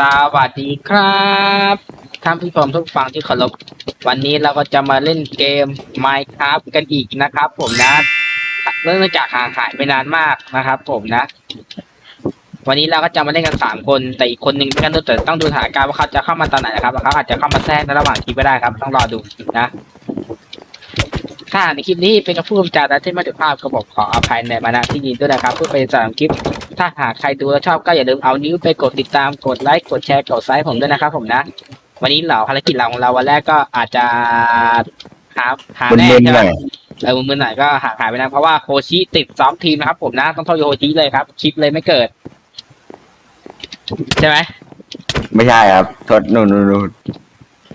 สวัสดีครับท่านผู้ชมทุกฟังที่เคารพวันนี้เราก็จะมาเล่นเกม Minecraft กันอีกนะครับ ผมนะเนื่องจากห่างหายไปนานมากนะครับ ผมนะ วันนี้เราก็จะมาเล่นกันสามคนแต่อีกคนหนึ่งไม่กันแต่ต้องดูสถานการณ์ว่าเขาจะเข้ามาตอนไหนนะครับเขาอาจจะเข้ามาแทรกในระหว่างคลิปก็ได้ครับ ต้องรอดูนะถ้าในคลิปนี้เป็นคำพูดคำจาที่ไม่ถูกภาพก็บอกขออภัยในมาณที่นี้ด้วยนะครับเพื่อเป็นสามคลิป ถ้าหากใครดูแล้วชอบก็อย่าลืมเอานิ้วไปกดติดตาม กดไลค์ กดแชร์ กดไซค์ผมด้วยนะครับผมนะ วันนี้เหล่าภารกิจเราของเราวันแรกก็อาจจะหาหามึนแน่ๆใช่ไหหมน่อยเออมือหน่อยก็หาหายไปนะเพราะว่าโคชิติดซ้อมทีมนะครับผมนะ ต้องโทษโยโฮชิเลยครับ คลิปเลยไม่เกิด ใช่ไหม ไม่ใช่ครับโทษนู่นนู่นนู่น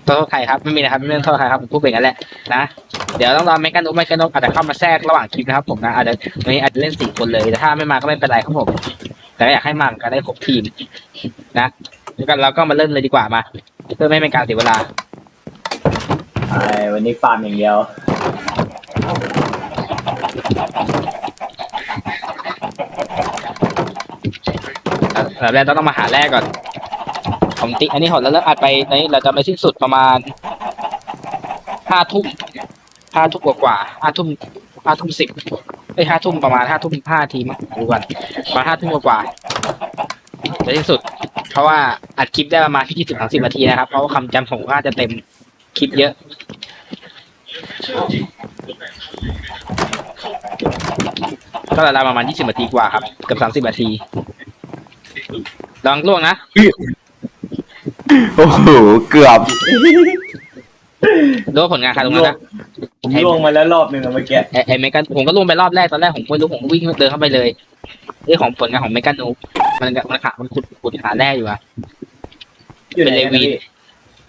โทษใครครับไม่มีนะครับไม่ต้องโทษใครครับผมพูดเป็นกันแหละนะเดี๋ยวต้องรอเมกานุกเมกานุกอาจจะเข้ามาแทรกระหว่างคลิปนะครับผมนะอาจจะวันนี้อาจจะเล่นสี่คนเลยแต่ถ้าไม่มาก็ไม่เป็นไรครับผม แต่ก็อยากให้มากันได้ครบทีมนะแล้วกันเราก็มาเริ่มเลยดีกว่ามา เพื่อไม่เป็นการเสียเวลาไอ้วันนี้ฟาร์มอย่างเดียวแบบแรกต้องมาหาแรกก่อน ผมติ อันนี้หดแล้วเลิกอัดไปในเราจะไปสิ้นสุดประมาณห้าทุ่มห้าทุ่มกว่าห้าทุ่มห้าทุ่มสิบไอห้าทุ่มประมาณห้าทุ่มห้าทีมั้งดูกันประมาณห้าทุ่มกว่าจะสิ้นสุด เพราะว่าอัดคลิปได้ประมาณที่ยี่สิบถึงสิบนาทีนะครับ เพราะว่าคำจำผมก็อาจจะเต็มคลิปเยอะ ก็เวลาประมาณยี่สิบนาทีกว่าครับ เกือบสามสิบนาทีลองล่วงนะ โอ้โห เกือบดูว่าผลงานใครตรงนั้นนะผมล่วงมาแล้วรอบหนึ่งอะเมื่อกี้ไอ้ไอ้เมกันผมก็ล่วงไปรอบแรกตอนแรกผมไม่รู้ผมก็วิ่งเดินเข้าไปเลยเรื่องของผลงานของเมกันนูมันมันขามันขุดขุดหาแร่อยู่อะอยู่ไหนเป็นเลวีกันนะพี่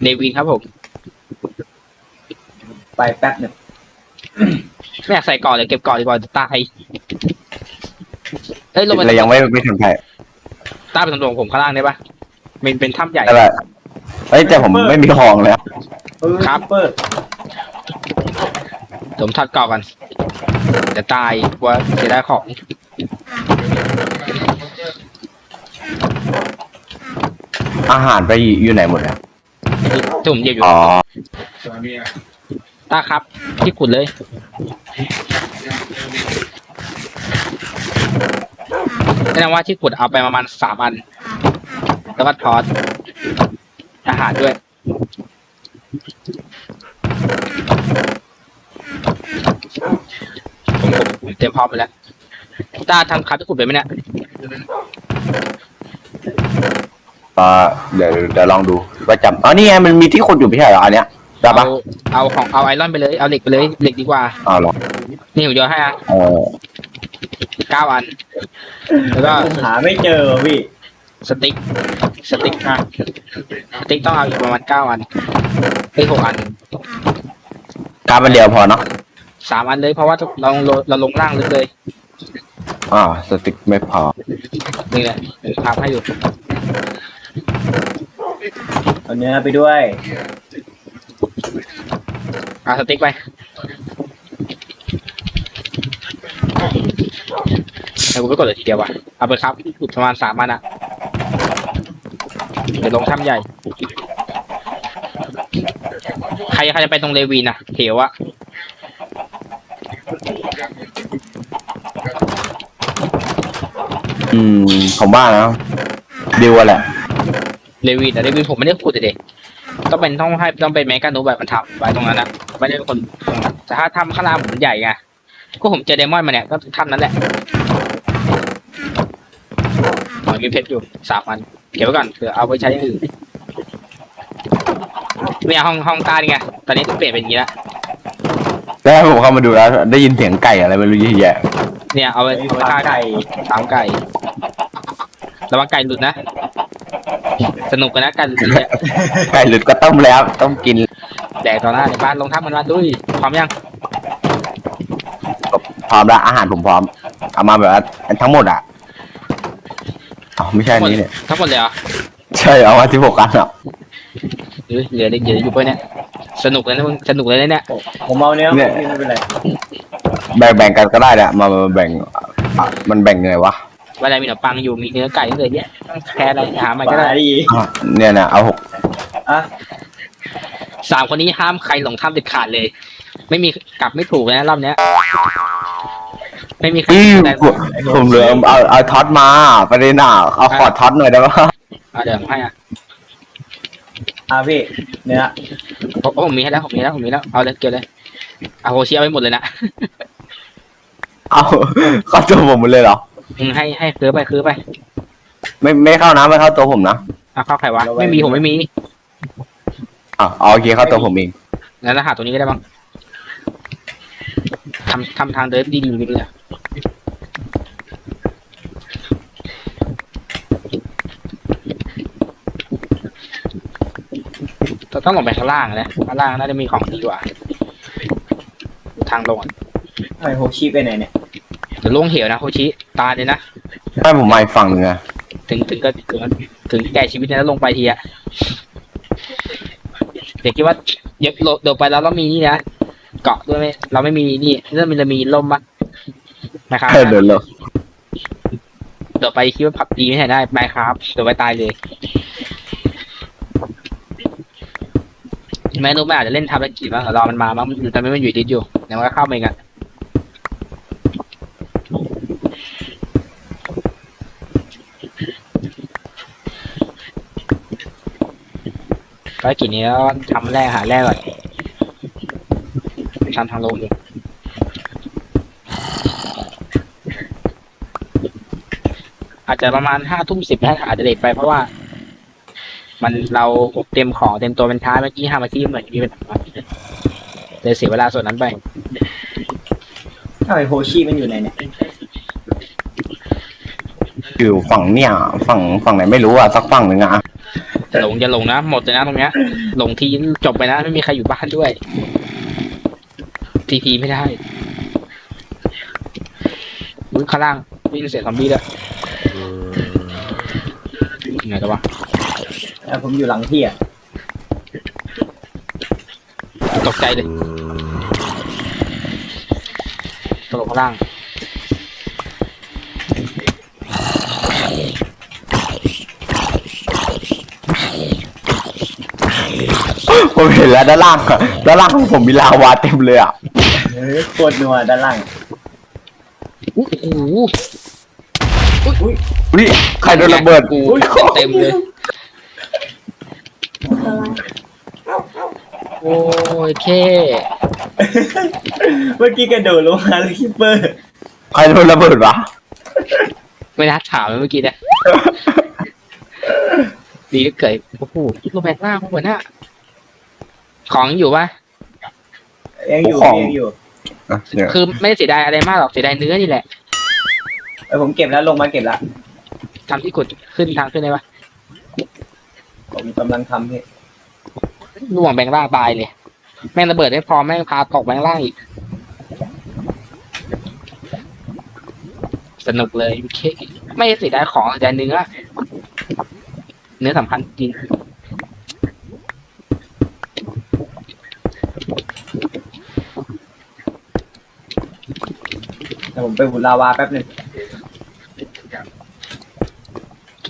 เดวินครับผมไปแป๊บหนึ่งไม่อยากใส่ก่อนเลยเก็บก่อนดีกว่าจะตายเฮ้ยลงไปเรายังไม่ไม่ถึงใครตาไปตรงๆผมข้างล่างได้ปะมันเป็นถ้ำใหญ่ แต่แบบ เฮ้ยแต่ผมไม่มีของเลยอะเออครับ เปิดผมทัดก่อนกันจะตายว่าจะได้ของอาหารไปอยู่ไหนหมดอะจุ่มเหยียบอยู่อ๋อตาครับ ที่ขุดเลย แสดงว่าที่ขุดเอาไปประมาณสามอัน แล้วก็ทอด อาหารด้วยผมผมผมเตรียมพร้อมไปแล้วตาทำครับที่ขุดไปไหมเนี่ยก็เดี๋ยวเดี๋ยวลองดูว่าจำอ๋อนี่ไงมันมีที่คนอยู่ไม่ใช่เหรออันเนี้ยได้ปะเอาเอาของเอาไอรอนไปเลย เอาเหล็กไปเลยเหล็กดีกว่า อ๋อเหรอนี่ผมโยนให้อะเออเก้าอัน แล้วก็ ผมหาไม่เจอว่ะพี่ สติ๊ก สติ๊กอะสติ๊กต้องเอาอีกประมาณเก้าอันเอ้ยหกอันการมันเดียวพอเนาะสามอันเลยเพราะว่าเราลงเราลงล่างลึกเลยอ๋อสติ๊กไม่พอ นี่แหละทำให้อยู่เอาเนื้อไปด้วยเอาสติ๊กไปแต่กูไม่กดเลยทีเดียวว่ะเอาไปครับขุดประมาณสามอันอะเดี๋ยวลงถ้ำใหญ่ ใครใครจะไปตรงเลวีนอะเหวอะอืมผมว่านะดิวอะแหละเลวีนแต่เลวีนผมไม่ได้ขุดเด็กต้องเป็นต้องให้ต้องเป็นแมกานูแบบมันทำไว้ตรงนั้นนะไม่ได้เป็นคนตรงนั้นแต่ถ้าทำข้างล่างผมมันใหญ่ไงก็ผมเจอเดมอนมาเนี่ยก็ทำนั้นแหละ มันมีเพชรอยู่สามอัน เก็บไว้ก่อนเผื่อเอาไปใช้อย่างอื่นไม่เอาห้องห้องใต้นี่ไงตอนนี้เปลี่ยนเป็นอย่างนี้แล้วแล้วผมเข้ามาดูแล้ว ได้ยินเสียงไก่อะไรไม่รู้เยอะแยะเนี่ยเอาไปไอ้เอาไปฟาฆ่าร์มไก่ไก่สามไก่ระวังไก่หลุดนะ สนุกกันนะไก่หลุดเนี่ยไก่หลุดก็ต้มแล้วต้มกินแดกต่อหน้าในบ้านลงทับมันมาด้วยพร้อมยังพร้อมแล้วอาหารผมพร้อมเอามาแบบว่าทั้งหมดอะอ๋อ ไม่ใช่อันนี้เนี่ย ทั้งหมดเลยเหรอใช่เอามาที่หกอันอะ เหลือเหลือเหลืออยู่เพื่อนเนี่ย สนุกเลยนะมึง สนุกเลยนะเนี่ย ผมเอาเนื้อเนี่ยพี่ไม่เป็นไรแบ่งแบ่งกันก็ได้แหละมามาแบ่งอะมันแบ่งยังไงวะเวลามีขนมปังอยู่ มีเนื้อไก่เลยเนี่ยต้องแค่อะไรหามาก็มาได้ ดีอะเนี่ยนะเอาหกอะสามคนนี้ห้ามใครหลงทำเด็ดขาดเลย ไม่มีกลับไม่ถูกนะรอบเนี้ย ไม่มีใครอืมได้ผมผมเหลือเอาเอาท็อตมาประเด็นอะเอาขอท็อตหน่อยได้ปะเอาเดี๋ยวผมให้อะอะพี่เนื้อผมผมมีให้แล้วผมมีแล้วผมมีแล้วเอาเลยเกี่ยวเลยเอาโฮเชียไว้หมดเลยนะเอาเข้าตัวผมหมดเลยเหรออืมให้ให้คือไปคือไปไม่ไม่เข้านะไม่เข้าตัวผมนะเอาเข้าใครวะไม่มีผมไม่มีอะเอาโอเคเข้าตัวผมเองงั้นรหัสตัวนี้ก็ได้บ้างทำทำทางเดินดีๆไปเลย เราต้องลงไปข้างล่างนะข้างล่างน่าจะมีของดีกว่า ทางลงอะไอโฮชิไปไหนเนี่ยเดี๋ยวลงเหวนะโคชิ ตายเลยนะ ไม่ผมมาอีกฝั่งหนึ่งอะถึงถึงก็ถึงถึงแก่ชีวิตนะลงไปทีอะเด็กคิดว่าเดี๋ยวโดดไปแล้วเรามีนี่นะ เกาะด้วยไหมเราไม่มีนี่เรื่องมันจะมีล่มปะ นะครับเออเดี๋ยวเลยโดดไปคิดว่าผับดีไม่ใช่ได้ไปครับโดดไปตายเลยแม่รู้ไหมอาจจะเล่นทำธุรกิจบ้างรอมันมาบ้างมันแต่ไม่มันอยู่ดิดอยู่เดี๋ยวมันก็เข้ามาอีกอะภารกิจนี้แล้วทำแร่หาแร่ก่อนทำทางลงอยู่ อาจจะประมาณห้าทุ่มสิบนะอาจจะเลทไปเพราะว่า มันเราเต็มของเต็มตัวเป็นท้ายเมื่อกี้ห้านาทีเหมือนมีเป็นเลยเสียเวลาส่วนนั้นไปไอโฮชิมันอยู่ไหนเนี่ยอยู่ฝั่งเนี่ยฝั่งฝั่งไหนไม่รู้อะสักฝั่งหนึ่งอะหลงจะหลงนะหมดเลยนะตรงเนี้ยหลงทีจบไปนะไม่มีใครอยู่บ้านด้วยทีพีไม่ได้อุ้ยข้างล่างได้ยินเสียงซอมบี้ด้วย ยังไงกันวะอะผมอยู่หลังพี่อะตกใจเลยตกข้างล่างผมเห็นแล้วด้านล่างอะด้านล่างของผมมีลาวาเต็มเลยอะ เฮ้ยโคตรนัวด้านล่าง โอ้โห อุ้ยใครโดนระเบิดกูเต็มๆเลย โอ้ยเคเมื่อกี้กระโดดลงมาแล้วคิปเปอร์ใครโดนระเบิดวะไม่น่าถามเลยเมื่อกี้เนี่ยดีก็เกิดโอ้โหคิดลงไปข้างล่างหัวหน้าของอยู่ปะยังอยู่ยังอยู่อะเนี่ยคือไม่ได้เสียดายอะไรมากหรอกเสียดายเนื้อนี่แหละ เออผมเก็บแล้วลงมาเก็บแล้วทำที่กดขึ้นทางขึ้นได้ปะผมกำลังทำพี่ล่วงแบงค์ล่างตายเลย แม่งระเบิดไม่พอแม่งพาตกแบงค์ล่างอีก สนุกเลยโอเคไม่ได้เสียดายของเสียดายเนื้อ เนื้อสำคัญจริง แต่ผมไปหุดลาวาแป๊บหนึง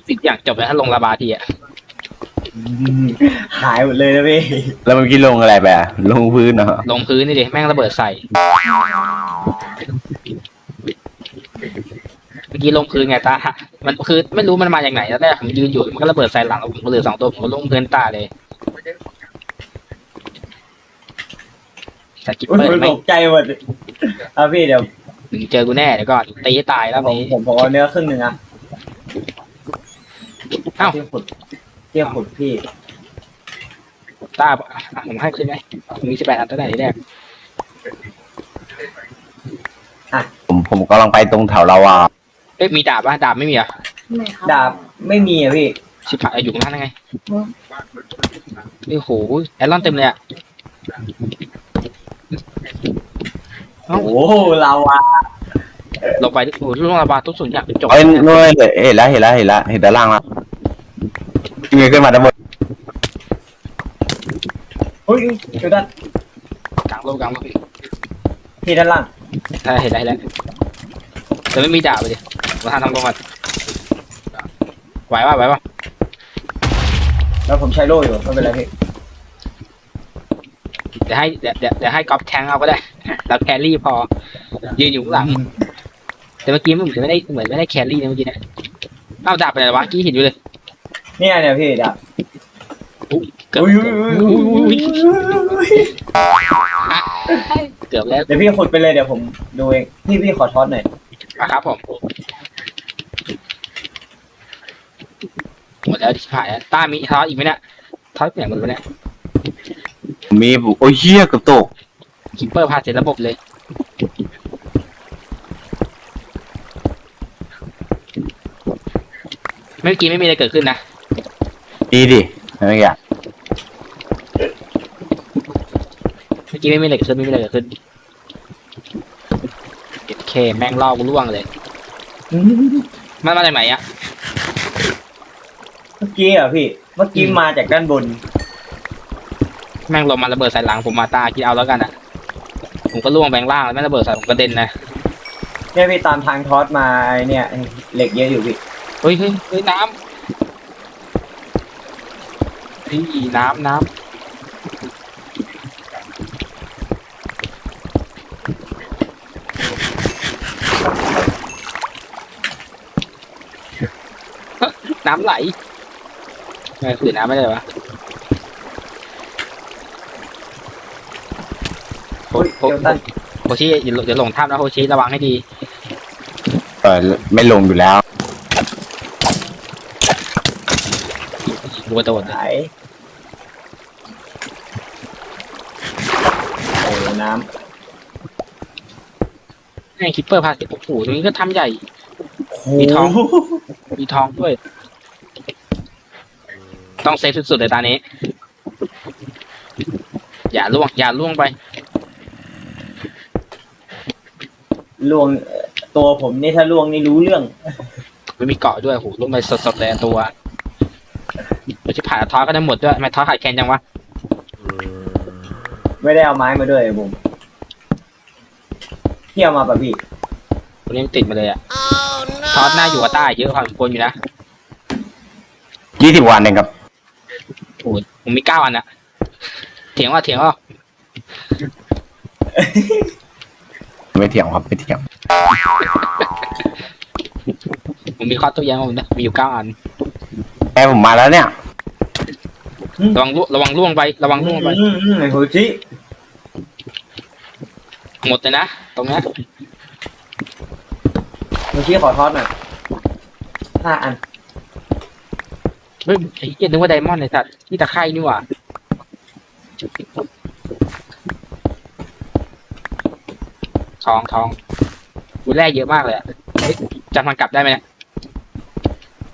ทุกอย่างจบแล้วถ้าลงระบาทีอะหายหมดเลยนะพี่แล้วเมื่อกี้ลงอะไรไปอะลงพื้นนะฮะลงพื้นนี่ดิแม่งระเบิดใส่เมื่อกี้ลงพื้นไงตา มันคือไม่รู้มันมาจากไหนแล้วแรกผมยืนอยู่มันก็ระเบิดใส่หลังผมก็เหลือสองตัวผมก็ลงพื้นตาเลยสกิปโอ้ยเปอร์ผมไม่ตกใจหมดเอาพี่เดี๋ยว ถึงเจอกูแน่เดี๋ยวก่อนตีให้ตายแล้วผมนี้ผมผมเอาเนื้อครึ่งหนึ่งอะอ้าวเทียบขุดเทียบขุดพี่ตาอะผมให้ขึ้นไหมมีสิบแปดอันตั้งแต่ที่แรกผมผมกำลังไปตรงแถวลาวาเอ๊ะมีดาบป่ะดาบไม่มีอะไม่ครับดาบไม่มีอะพี่ชิบหายอยู่ข้างล่างได้ไงโอ้โหแอรอนเต็มเลยอะเอ้า โอ้โหลาวาลงไปโอ้โหลงระบาดทุกส่วนอย่างเป็นจบเอ้ยนู่นเห็นเห็นแล้วเห็นแล้วเห็นแล้วเห็นด้านล่างแล้วยังไงขึ้นมาด้านบนเฮ้ยเดี๋ยวด้านกลางโลกกลางโลกพี่ด้านล่างใช่เห็นได้แล้วแต่ไม่มีดาบเลยดิมาทำทำลงก่อนไหวป่ะไหวป่ะแล้วผมใช้โล่อยู่ไม่เป็นไรพี่เดี๋ยวให้เดี๋ยวเดี๋ยวเดี๋ยวให้ก๊อฟแทงเอาก็ได้ เราแครี่พอ ยืนอยู่ข้างหลัง แต่เมื่อกี้มันเหมือนไม่ได้เหมือนไม่ได้แครี่นะเมื่อกี้เนี่ยเอ้าดาบไปไหนวะกี้เห็นอยู่เลยเนี่ยเนี่ยพี่ดับเกือบอุ้ยเกือบแล้วเดี๋ยวพี่ขุดไปเลยเดี๋ยวผมดูเองพี่พี่ขอทอดหน่อยอะครับผมหมดแล้วที่ผ่านแล้วต้ามีทอสอีกไหมเนี่ยทอสเปลี่ยนหมดแล้วเนี่ยมีผมโอ้ยเฮียเกับตก คิปเปอร์พาเสร็จระบบเลย เมื่อกี้ไม่มีอะไรเกิดขึ้นนะ ดีดิไม่อยากเมื่อกี้ไม่มีอะไรเกิดขึ้นไม่มีอะไรเกิดขึ้นโอเคแม่งล่อกูล่วงเลย มันมาจากไหนอะเมื่อกี้เหรอะพี่ เมื่อกี้มาจากด้านบน แม่งลงมาระเบิดใส่หลังผมมาตาคิดเอาแล้วกันอะ ผมก็ล่วงแบงล่างแล้วแม่งระเบิดใส่ผมกระเด็นนะเนี่ยพี่ตามทางทอดมาไอ้เนี่ยเหล็กเยอะอยู่พี่เฮ้ยเฮ้ยเฮ้ยน้ำนี่น้ำน้ำน้ำไหลไม่คือน้ำไม่ได้เหรอวะ โฮโอ้ยโฮเดี๋ยวตันโฮชิอย่าหลงอย่าหลงถ้ำนะโฮชิระวังให้ดี เออไม่ลงอยู่แล้วบัวโดดไหลโอ้น้ไอ้คิปเปอร์พาสิโอ้โหตรงนี้ก็ทำใหญ่ำมีทอง มีทองด้วย ต้องเซฟสุดๆเลยตานี้ อย่าล่วง อย่าล่วงไป ล่วงเอ่อตัวผมนี่ถ้าล่วงนี่รู้เรื่อง ไม่มีเกาะด้วยโอ้โหล่วงไปสดๆเลยตัวเราจะผ่านทอสก็ได้หมดด้วยทำไมทอสขาดแคลนจังวะไม่ได้เอาไม้มาด้วยผมพี่เอามาป่ะพี่วันนี้มันติดมาเลยอะทอสหน้าอยู่กับต้าเยอะพอสมควรอยู่นะยี่สิบวันเองครับโอ้โหผมมีเก้าอันอะเถียงว่าเถียงว่า ไม่เถียงครับไม่เถียงผมมีข้อโต้แย้งผมนะมีอยู่เก้าอันแม่ผมมาแล้วเนี่ย ระวังล่วงระวังล่วงไประวังล่วงไปอืมอืมไอ้โหชิหมดเลยนะตรงเนี้ยโหชิขอทอดหน่อยห้าอันเฮ้ยไอ้เหี้ยนึกว่าไดมอนด์ไอ้สัตว์นี่ตะไคร่นี่หว่า ทองทองกูแร่เยอะมากเลยอะเฮ้ยจำมันกลับได้ไหมเนี่ย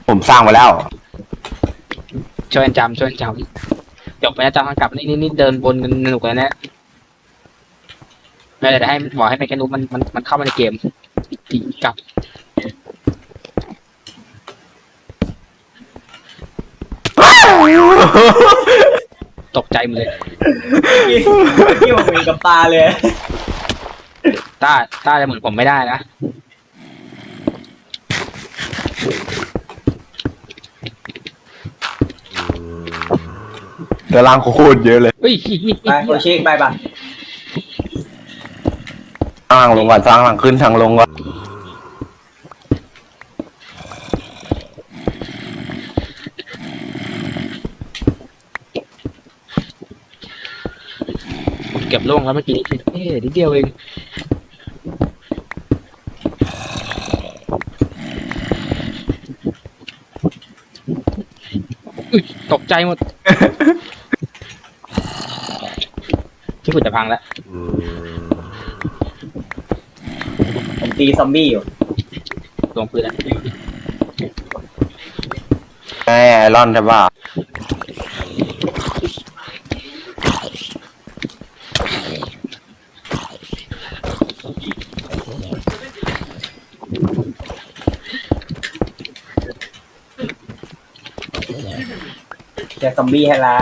ผมสร้างไว้แล้ว ช่วยกันจำช่วยกันจำจบไปแล้วจำมันกลับนี่นี่นี่เดินบนกันสนุกเลยนะไม่ได้ให้บอกให้แมคแคนนุมันมันมันเข้ามาในเกมตีกลับตกใจหมดเลย พี่ผมเห็นกับตาเลย ต้าต้าจะเหมือนผมไม่ได้นะเดี๋ยวล่างโคตรเยอะเลย เฮ้ยไปโหชิไปป่ะสร้างลงก่อนสร้างหลังขึ้นทางลงก่อนเก็บล่วงแล้วเมื่อกี้เอ๊ะนิดเดียวเอง ตกใจหมดที่ขุดจะพังแล้วผมตีซอมบี้อยู่ลงพื้นแล้วไอ้ไอรอนใช่ป่ะ ซอมบี้ให้ละ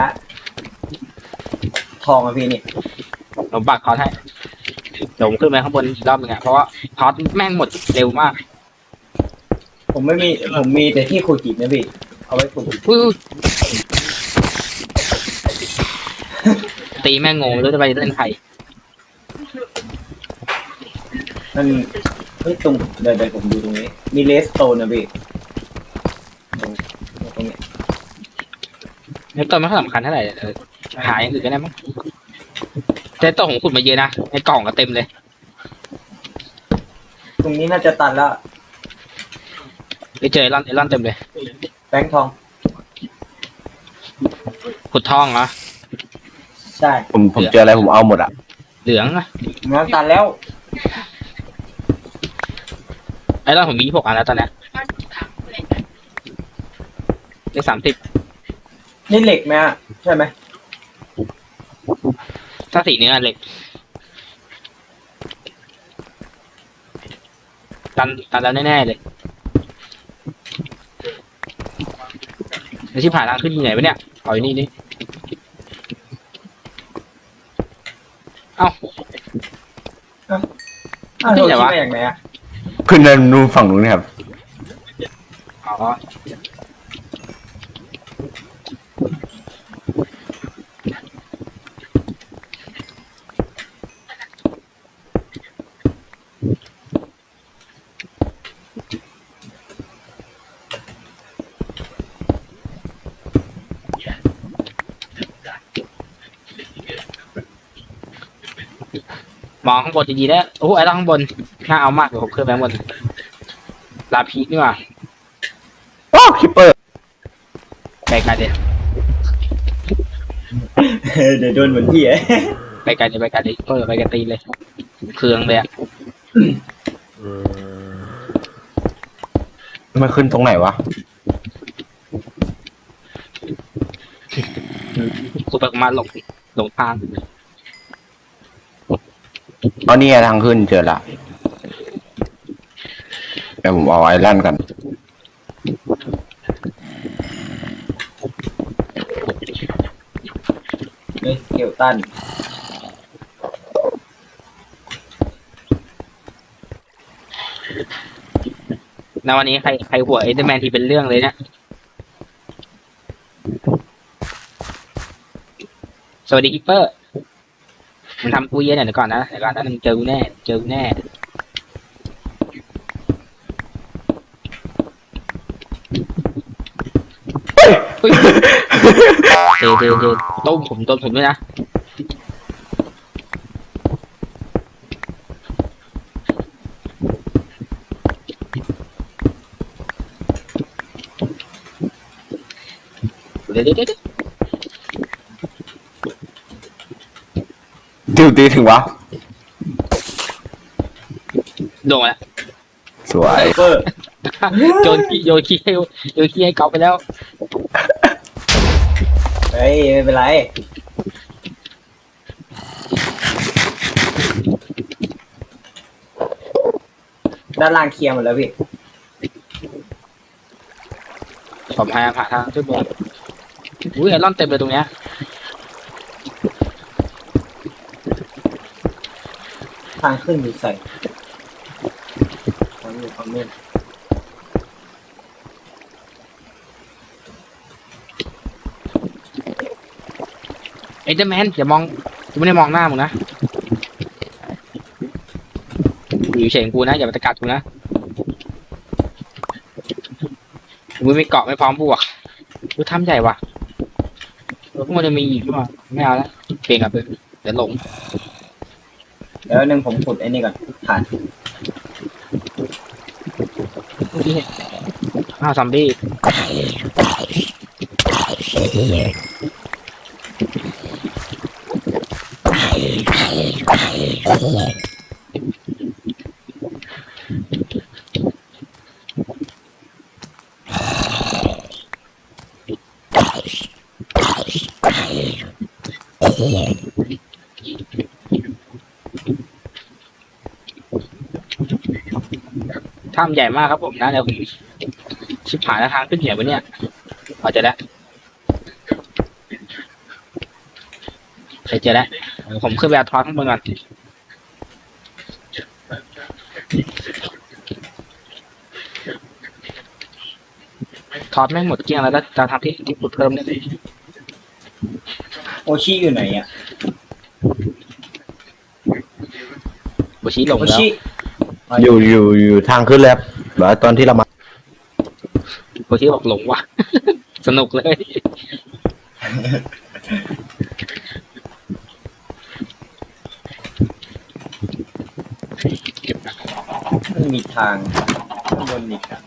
ทองอะพี่นี่ผมปักคอร์สให้เดี๋ยวผมขึ้นไปข้างบนอีกรอบหนึงอะเพราะว่าคอร์สแม่งหมดเร็วมากผมไม่มีผมมีแต่ที่ขุดจิตนะพี่เอาไว้ปลูกอุ้ยอุ้ยตีแม่งงงไม่รู้จะไปเล่นใครมันเฮ้ยตรงเดี๋ยวเดี๋ยวผมดูตรงนี้ มีเลสโตนนะพี่ตรงตรงนี้ ในตัวไม่ค่อยสำคัญเท่าไหร่เออหาอย่างอื่นก็ได้มั้งแต่ตัวของขุดมาเยอะนะในกล่องก็เต็มเลย ตรงนี้น่าจะตันแล้วไปเจอไอรอนไอรอนเต็มเลยแบงค์ทอง ขุดทองเหรอใช่ผมผมเจออะไรผมเอาหมดอะ เหลืองอะงานตันแล้วไอรอนผมมีหกอันแล้วตอนเนี้ยได้สามสิบ นี่เหล็กไหมอะใช่ไหมถ้าสีเนื้อเหล็ก ตันตันแล้วแน่ๆเลยแล้วที่ผ่านทางขึ้นเหนื่อยปะเนี่ยเอาอยู่นี่นี่เอ้า อ้าวนี่เราไหนคิดวะ มาอย่างไหนอะ ขึ้นเนินนู่นฝั่งนู้นครับ อ๋อ มองข้างบนดีๆแล้วโอ้โหไอ้ล่างข้างบนน่าเอามากเดี๋ยวผมขึ้นไปข้างบนลาพีนี่หว่าโอ้คิปเปอร์ไปไกลเลย เดี๋ยวโดนเหมือนพี่อะไปไกลเลยไปไกลเลยเปิดไปไกลตีเลยเครื่องเลยอะมันขึ้นตรงไหนวะ กูไปมาหลงหลงทางเอานี่ไงทางขึ้นเจอละเดี๋ยวผมเอาไอแลนด์กัน เฮ้ยเกลตันในวันนี้ใครใครหัวเอเดอร์แมนที่เป็นเรื่องเลยเนี่ย สวัสดีคิปเปอร์ มันทำกูเย็นหน่อยเดี๋ยวก่อนนะเดี๋ยวก่อนนะมึงเจอกูแน่ เจอกูแน่เฮ้ยเท เทเทต้มผมต้มผมด้วยนะเดี๋ยวเดี๋ยวเดี๋ยวดิวตีถึงวะโดนแล้วสวย เปอร์ โยนขี้โยนขี้ให้โยนขี้ให้กอล์ฟไปแล้ว เฮ้ยไม่เป็นไรด้านล่างเคลียร์หมดแล้วพี่ผมพยายามหาทางช่วยบอกอุ้ยไอรอนเต็มเลยตรงเนี้ยทางขึ้นอยู่ใส่ทางอยู่ฝั่งนู้นเอ เดอร์แมนอย่ามองกูไม่ได้มองหน้ามึงนะกูอยู่เฉยๆกูนะอย่าไปตะกัดกูนะมึงไม่เกาะไม่พร้อมบวกกูทำใหญ่ว่ะเออพวกมันจะมีอีกหรือเปล่าไม่เอาแล้วเปลี่ยนกลับเลยเดี๋ยวหลงเดี๋ยวหนึ่งผมขุดไอ้นี่ก่อนผ่านเมื่อกี้เห็นอ้าวซอมบี้ ถ้ำใหญ่มากครับผมนะเดี๋ยวผมชิบหายแล้วทางขึ้นเหนียวไปเนี่ยพอจะแล้วเคยเจอแล้ว ผมขึ้นไปเอาทอดข้างบนก่อนทอดแม่งหมดเกลี้ยงแล้วแล้วจะทำที่ที่ขุดเพิ่มได้เลยโอชิอยู่ไหนอะโบชิหลงโอแล้วชิอยู่อยู่อยู่ทางขึ้นแล้วแบบว่าตอนที่เรามาโบชิบอกหลงว่ะ สนุกเลย มันมีทางข้างบนอีกอะ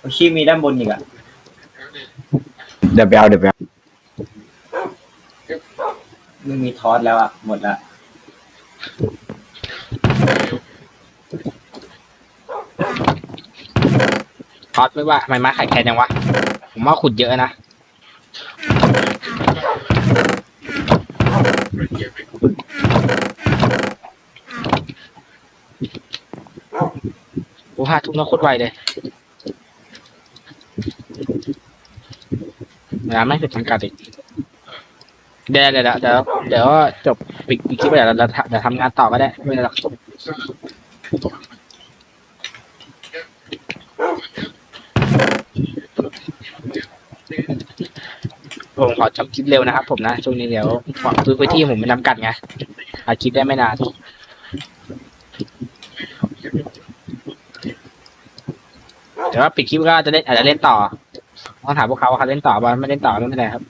โอชิมีด้านบนอีกอะ เดี๋ยวไปเอาเดี๋ยวไปเอาไม่มีทอสแล้วอะ หมดละทอดไม่ว่าทำไมไม้ไข่แคนยังวะ ผมว่าขุดเยอะนะ โอ้ห้าทุ่มแล้วโคตรไวเลย เวลาไม่เป็นทางการอีกเดี๋ยวเดี๋ยวเดี๋ยวเดี๋ยวจบปิดปิดคลิปเดี๋ยวเราเดี๋ยวทำงานต่อก็ได้ไม่เป็นไรหรอกผมขอจบคลิปเร็วนะครับ ผมนะช่วงนี้เดี๋ยวขอพื้นที่ผมไม่จำกัดไงอาคลิปได้ไม่นานแต่ว่าปิดคลิปก็จะเล่นอาจจะเล่นต่อ ต้องถามพวกเขาว่าเขาเล่นต่อบ้างไม่เล่นต่อไม่เป็นไรครับ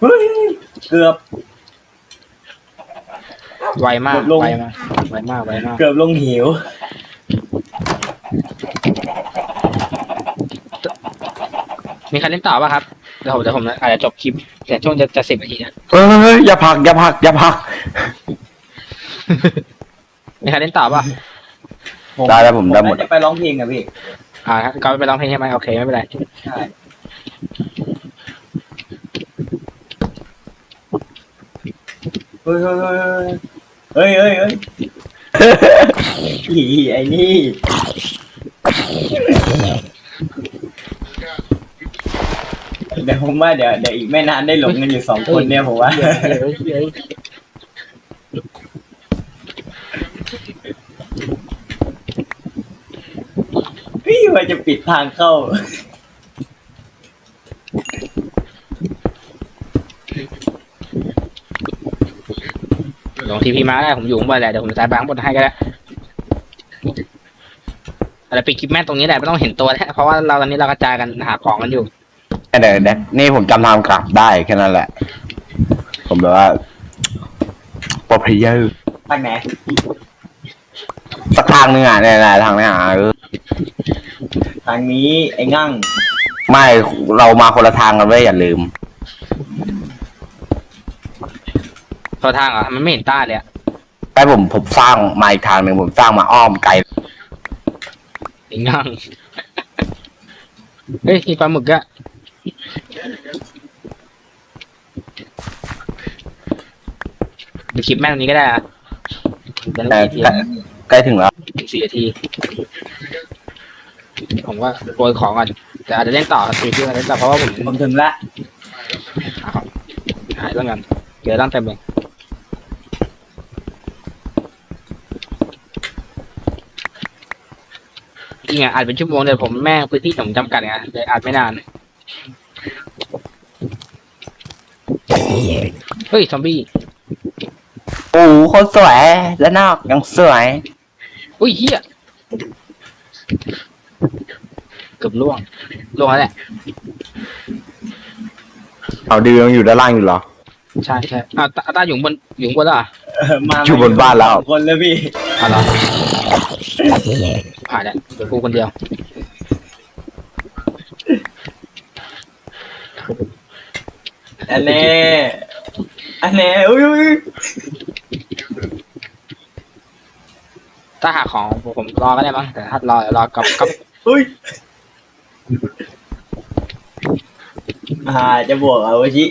เฮ้ยเกือบ ไวมากกดลง ไวมากไวมากไวมากเกือบลงหิว มีใครเล่นต่อป่ะครับเดี๋ยวผมเดี๋ยวผมอาจจะจบคลิปแต่ช่วงจะจะสิบนาทีนะ เอ้ยอย่าผลักอย่าผลักอย่าผลัก มีใครเล่นต่อป่ะได้แล้วผมได้หมดจะไปร้องเพลงอะพี่อ่าก็ไปร้องเพลงใช่ไหมโอเคไม่เป็นไรใช่เฮ้ยเฮ้ยเฮ้ยเฮ้ยเฮ้ยอีไอ้นี่เดี๋ยวผมว่าเดี๋ยวเดี๋ยวอีกไม่นานได้หลงกันอยู่สองคนเนี่ยผมว่าเฮ้ยเฮ้ยเฮ้ย พี่ว่าจะปิดทางเข้า ลงทีพีมาได้ผมอยู่ข้างบนแหละเดี๋ยวผมจ่ายแบงค์บนให้ก็ได้อะไรปิดคลิปแม่งตรงนี้แหละไม่ต้องเห็นตัวแล้วเพราะว่าเราตอนนี้เรากระจายกันหาของกันอยู่เดี๋ยวเดี๋ยวนี่ผมจำทางกลับได้แค่นั้นแหละ ผมแบบว่าโปรเพเยอร์ทางไหน สักทางหนึงอะเนี่ยนะทางเนี้ยอะเออทางนี้ไอ้งั่งไม่เรามาคนละทางกันไว้ยอย่าลืม ตัวทางเหรอมันไม่เห็นต้าเลยอะใช่ผมผมสร้างมาอีกทางหนึ่งผมสร้างมาอ้อมไกลไอ้งั่ง เฮ้ยมีปลาหมึกอะดูคลิปแม่งตรงนี้ก็ได้อะเป็นแต่สี่ใกล้ ใกล้ถึงแล้วทีสี่นาที ผมว่าโปรยของก่อน แต่อาจจะเล่นต่อสี่ที่เล่นต่อเพราะว่าผมผมถึงละหายเรื่องกันเดี๋ยวตั้งเต็มเลยจริงอะอาจเป็นชั่วโมงเดี๋ยวผมแม่งพื้นที่ผมจำกัดไงเลยอาจไม่นาน เฮ้ย ซอมบี้ โอ้โหคนสวยและนอกยังสวย อุ้ยเฮียเกือบล่วงล่วงแล้วแหละเอาดียังอยู่ด้านล่างอยู่เหรอ ใช่ใช่อ่าตาตาอยู่บนอยู่บนแล้วเหรอเออมาอยู่บนบ้านแล้ว สองคนแล้วพี่อะเหรอผ่านแล้วเดี๋ยวกูคนเดียวอันแน่อันแน่อุ้ยอุ้ย ถ้าหาของผมรอก็ได้มั้งแต่ถ้ารอรอกับกับอุ้ยอ่าจะบวกเอาวชิ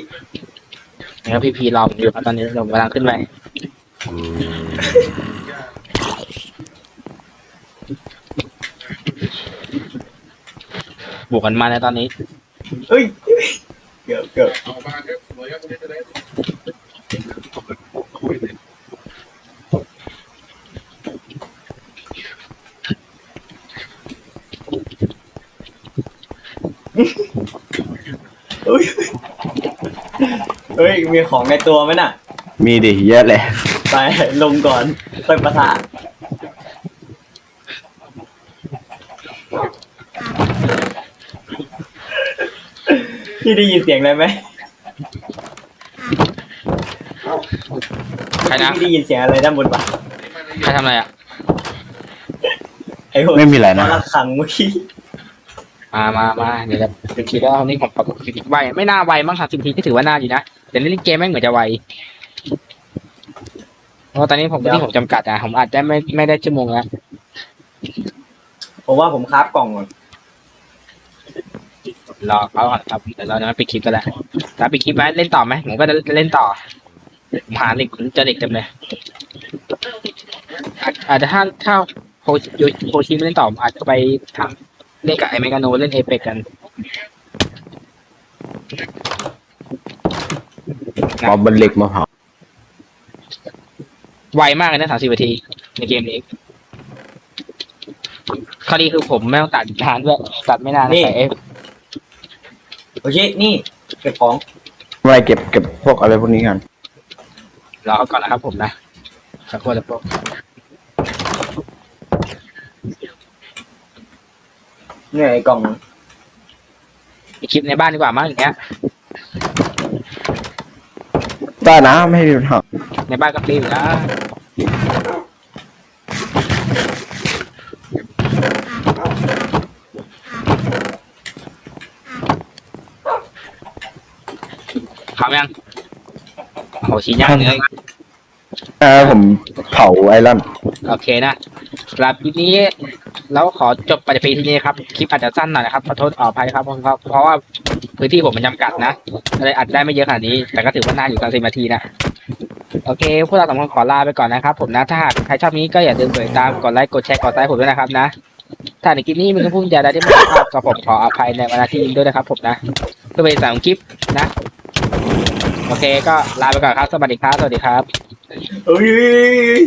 นะครับพี่พีรอผมอยู่ครับตอนนี้เรากำลังขึ้นไปบวกกันมาในตอนนี้เอ้ยเกือบเกือบ เฮ้ยเฮ้ย มีของในตัวไหมน่ะ มีดิเยอะเลยไปลงก่อนค่อยประทะพี่ได้ยินเสียงอะไรไหมใครนะ พี่ได้ยินเสียงอะไรด้านบนปะใครทำอะไรอะ ไอ้คนไม่มีอะไรนะมาละขังเมื่อกี้ มามามาเดี๋ยวจะเป็นคิดว่านี่ของปกติไวไม่น่าไวมั้งครับสิบทีก็ถือว่าน่าอยู่นะแต่เล่นเกมแม่เหมือนจะไวเพราะตอนนี้ผมที่ผมจำกัดอะผมอาจจะไม่ไม่ได้ชั่วโมงล้วผมว่าผมคราฟกล่องก่อนรอเขาก่อนครับเดี๋ยวเราจะมาปิดคลิปกันแล้วถ้าปิดคลิปไว้เล่นต่อไหมผมก็จะเล่นต่อผมหาเหล็กจอเหล็กเต็มเลยอาจจะถ้าถ้าโคชโคชิไม่เล่นต่อผมอาจจะไปทำ เล่นกับไอเมกาโนเล่นเอเปกกันเอาบนเหล็กมาเผาไวมากเลยนะสามสิบนาที ในเกมนี้ข้อดีคือผมไม่ต้องตัดนานด้วยตัดไม่นานแต่เอฟโอเค นี่ เก็บของไม่เก็บเก็บพวกอะไรพวกนี้กันรอก่อนนะครับผมนะสักครู่จะโปร เนี่ยไอ้กล่องปิดคลิปในบ้านดีกว่ามั้งอย่างเงี้ย ได้นะไม่มีปัญหาในบ้านก็ฟรีอยู่นะขำยังโอ้ชิ้นย่างเนื้ออีกเออผมเผาไอรอน โอเคนะสำหรับคลิปนี้ เราขอจบปแต่เพีที่นี้ครับ คลิปอาจจะสั้นหน่อยนะครับ ขอโทษขออภัยครับเพราะเพราะว่าพื้นที่ผมมันจำกัดนะเลยอัดได้ไม่เยอะขนาดนี้ แต่ก็ถือว่านานอยู่กันสิบนาทีนะ โอเค พวกเราสองคนขอลาไปก่อนนะครับ ผมนะ ถ้าหากใครชอบนี้ก็อย่าลืมกดติดตาม กดไลค์ กดแชร์ กดไลค์ผมด้วยนะครับนะ ถ้าในคลิปนี้มีคำพูดจาใดที่ไม่สุภาพก็ผมขออภัยในเวลาที่นี้ด้วยนะครับ ผมนะ เพื่อเป็นสามคลิปนะ โอเค ก็ลาไปก่อนครับ สวัสดีครับ สวัสดีครับ เอ้ย